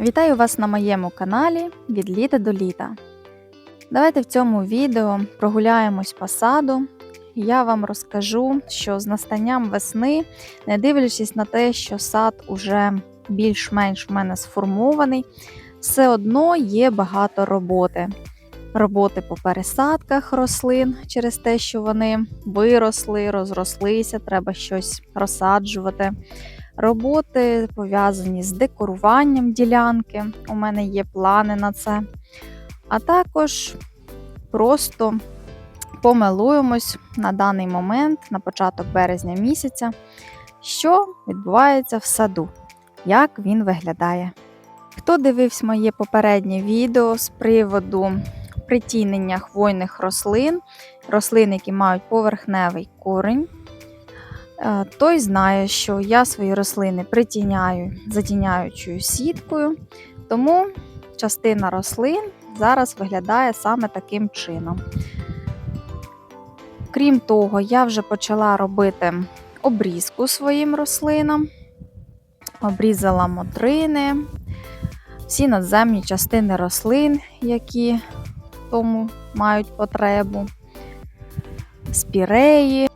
Вітаю вас на моєму каналі від літа до літа. Давайте в цьому відео прогуляємось по саду. Я вам розкажу, що з настанням весни, не дивлячись на те, що сад уже більш-менш в мене сформований, все одно є багато роботи. Роботи по пересадках рослин через те, що вони виросли, розрослися, треба щось розсаджувати. Роботи пов'язані з декоруванням ділянки. У мене є плани на це. А також просто помилуємось на даний момент, на початок березня місяця, що відбувається в саду, як він виглядає. Хто дивився моє попереднє відео з приводу притінення хвойних рослин, рослин, які мають поверхневий корінь, е, той знає, що я свої рослини притіняю затіняючою сіткою, тому частина рослин зараз виглядає саме таким чином. Крім того, я вже почала робити обрізку своїм рослинам, обрізала мотрини, всі надземні частини рослин, які тому мають потребу, спіреї.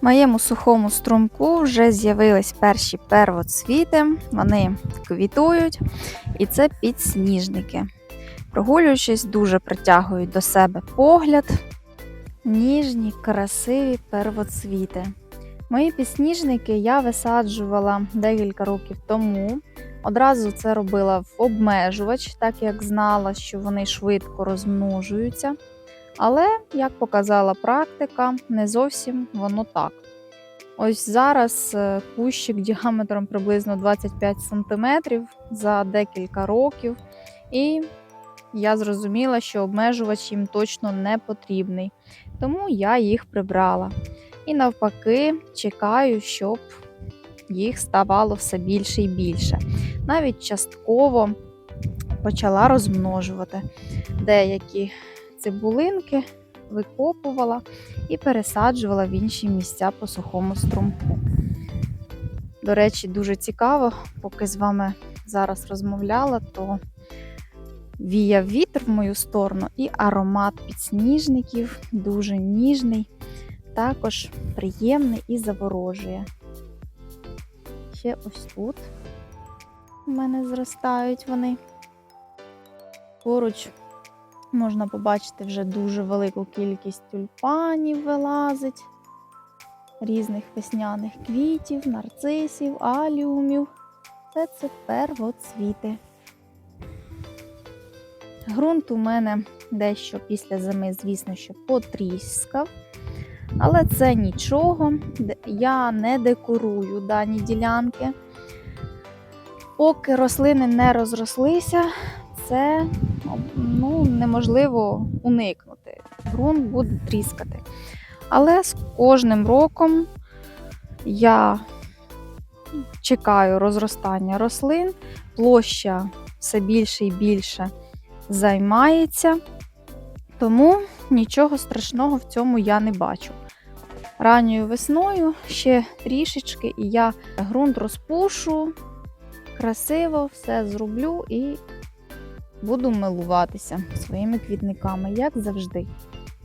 В моєму сухому струмку вже з'явились перші первоцвіти, вони квітують, і це підсніжники. Прогулюючись, дуже притягують до себе погляд. Ніжні, красиві первоцвіти. Мої підсніжники я висаджувала декілька років тому. Одразу це робила в обмежувач, так як знала, що вони швидко розмножуються. Але, як показала практика, не зовсім воно так. Ось зараз е, кущик діаметром приблизно 25 см за декілька років, і я зрозуміла, що обмежувач їм точно не потрібний, тому я їх прибрала. І навпаки, чекаю, щоб їх ставало все більше і більше. Навіть частково почала розмножувати деякі цибулинки, викопувала і пересаджувала в інші місця по сухому струмку. До речі, дуже цікаво, поки з вами зараз розмовляла, то віяв вітер в мою сторону і аромат підсніжників дуже ніжний, також приємний і заворожує. Ще ось тут у мене зростають вони. Поруч можна побачити вже дуже велику кількість тюльпанів вилазить, різних весняних квітів, нарцисів, аліумів. Це це первоцвіти. Грунт у мене дещо після зими, звісно, що потріскав. Але це нічого, я не декорую дані ділянки. Поки рослини не розрослися, це ну, неможливо уникнути. Грунт буде тріскати. Але з кожним роком я чекаю розростання рослин, площа все більше і більше займається, тому нічого страшного в цьому я не бачу. Ранньою весною ще трішечки, і я ґрунт розпушу, красиво все зроблю і буду милуватися своїми квітниками, як завжди.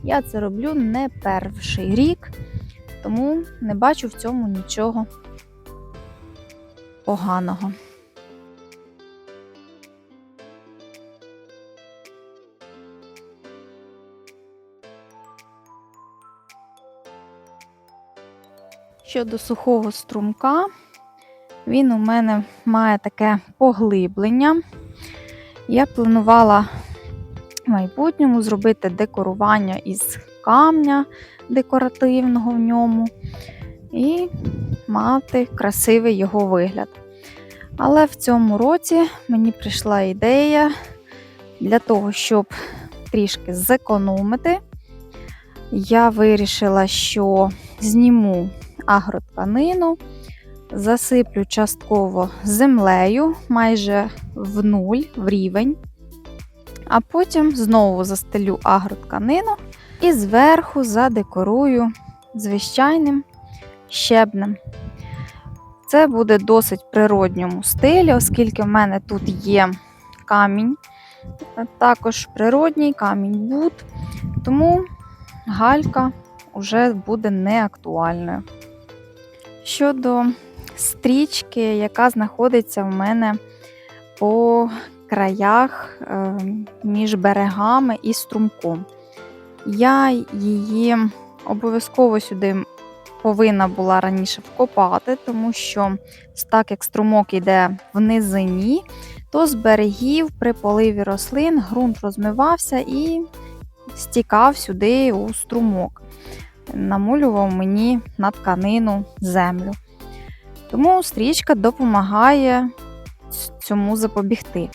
Я це роблю не перший рік, тому не бачу в цьому нічого поганого. Щодо сухого струмка, він у мене має таке поглиблення. Я планувала в майбутньому зробити декорування із камня декоративного в ньому і мати красивий його вигляд. Але в цьому році мені прийшла ідея для того, щоб трішки зекономити. Я вирішила, що зніму агротканину, засиплю частково землею майже в нуль, в рівень, а потім знову застелю агротканину і зверху задекорую звичайним щебнем. Це буде досить природньому стилі, оскільки в мене тут є камінь, також природній камінь бут, тому галька вже буде не актуальною. Щодо стрічки, яка знаходиться в мене по краях е, між берегами і струмком. Я її обов'язково сюди повинна була раніше вкопати, тому що так як струмок йде в низині, то з берегів при поливі рослин ґрунт розмивався і стікав сюди у струмок, намулював мені на тканину землю. Тому стрічка допомагає цьому запобігти.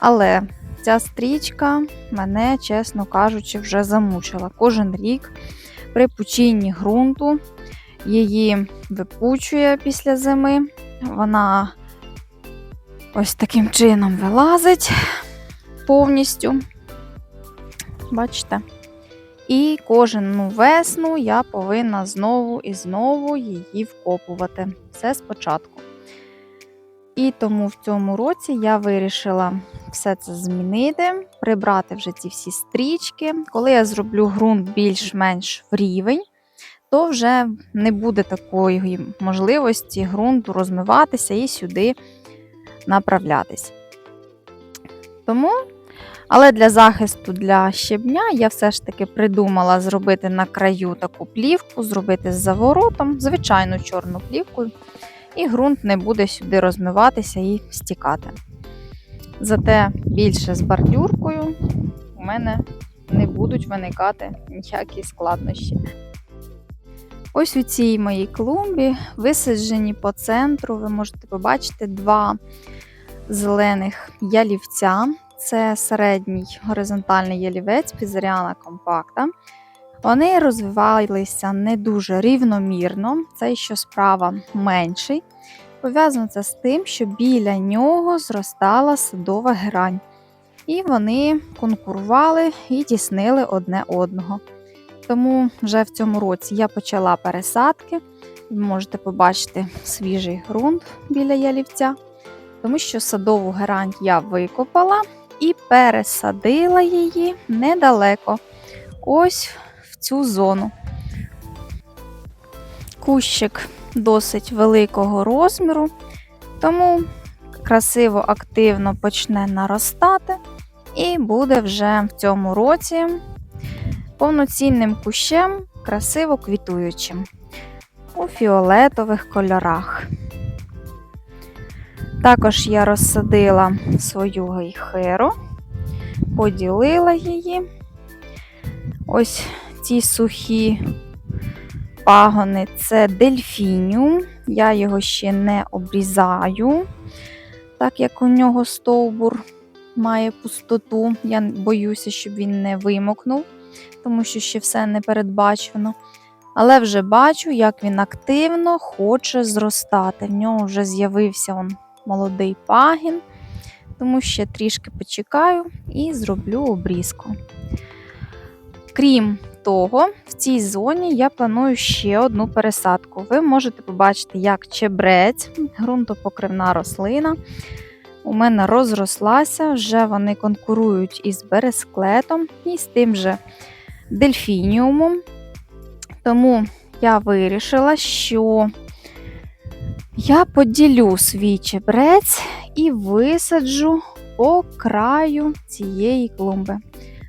Але ця стрічка мене, чесно кажучи, вже замучила. Кожен рік при пучінні ґрунту її випучує після зими. Вона ось таким чином вилазить повністю. Бачите? І кожну весну я повинна знову і знову її вкопувати. Все спочатку. І тому в цьому році я вирішила все це змінити, прибрати вже ці всі стрічки. Коли я зроблю ґрунт більш-менш в рівень, то вже не буде такої можливості ґрунту розмиватися і сюди направлятись. Тому, але для захисту для щебня я все ж таки придумала зробити на краю таку плівку, зробити з заворотом, звичайну чорну плівку, і ґрунт не буде сюди розмиватися і стікати. Зате більше з бордюркою у мене не будуть виникати ніякі складнощі. Ось у цій моїй клумбі висаджені по центру, ви можете побачити два зелених ялівця. Це середній горизонтальний ялівець пізеріана компакта. Вони розвивалися не дуже рівномірно, цей що справа менший. Пов'язано це з тим, що біля нього зростала садова грань. І вони конкурували і тіснили одне одного. Тому вже в цьому році я почала пересадки. Ви можете побачити свіжий ґрунт біля ялівця, тому що садову герань я викопала і пересадила її недалеко. Ось в цю зону. Кущик досить великого розміру, тому красиво, активно почне наростати, і буде вже в цьому році повноцінним кущем, красиво квітуючим у фіолетових кольорах. Також я розсадила свою гейхеру, поділила її. Ось ці сухі пагони це дельфініум. Я його ще не обрізаю, так як у нього стовбур має пустоту. Я боюся, щоб він не вимокнув тому що ще все не передбачено. Але вже бачу, як він активно хоче зростати. В нього вже з'явився он молодий пагін, тому ще трішки почекаю і зроблю обрізку. Крім того, в цій зоні я планую ще одну пересадку. Ви можете побачити, як чебрець, ґрунтопокривна рослина. У мене розрослася, вже вони конкурують із бересклетом і з тим же дельфініумом. Тому я вирішила, що я поділю свій чебрець і висаджу по краю цієї клумби.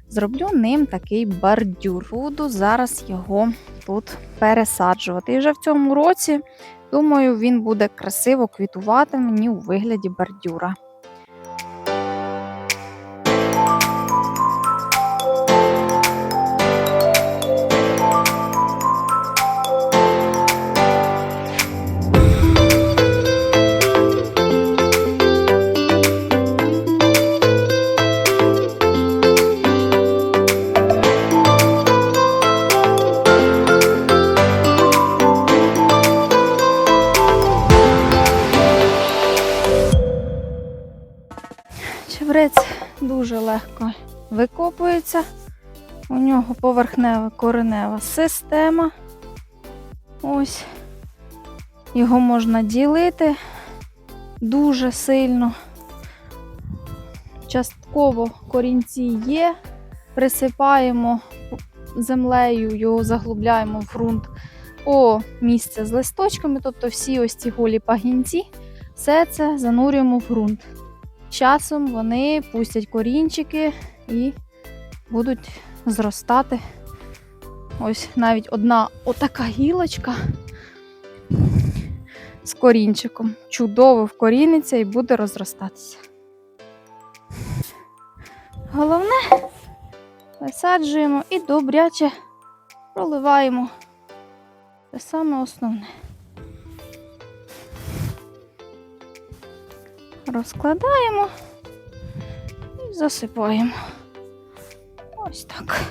Зроблю ним такий бордюр. Буду зараз його тут пересаджувати. І вже в цьому році, думаю, він буде красиво квітувати мені у вигляді бордюра. Викопується. У нього поверхнева коренева система. Ось. Його можна ділити дуже сильно. Частково корінці є, присипаємо землею, його заглубляємо в ґрунт по місце з листочками, тобто всі ось ці голі пагінці, все це занурюємо в ґрунт. Часом вони пустять корінчики і будуть зростати. Ось навіть одна отака гілочка з корінчиком. Чудово вкоріниться і буде розростатися. Головне висаджуємо і добряче проливаємо. Це саме основне. Розкладаємо і засипаємо. Ось так.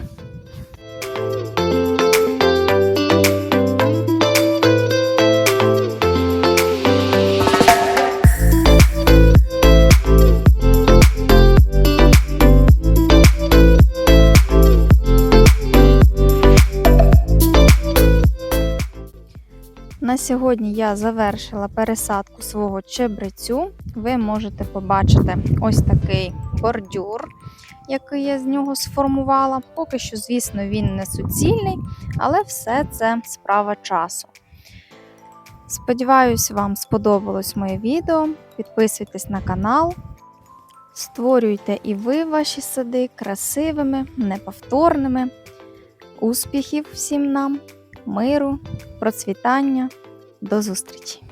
Сьогодні я завершила пересадку свого чебрецю. Ви можете побачити ось такий бордюр, який я з нього сформувала. Поки що, звісно, він не суцільний, але все це справа часу. Сподіваюсь, вам сподобалось моє відео. Підписуйтесь на канал. Створюйте і ви ваші сади красивими, неповторними. Успіхів всім нам, миру, процвітання. До зустрічі!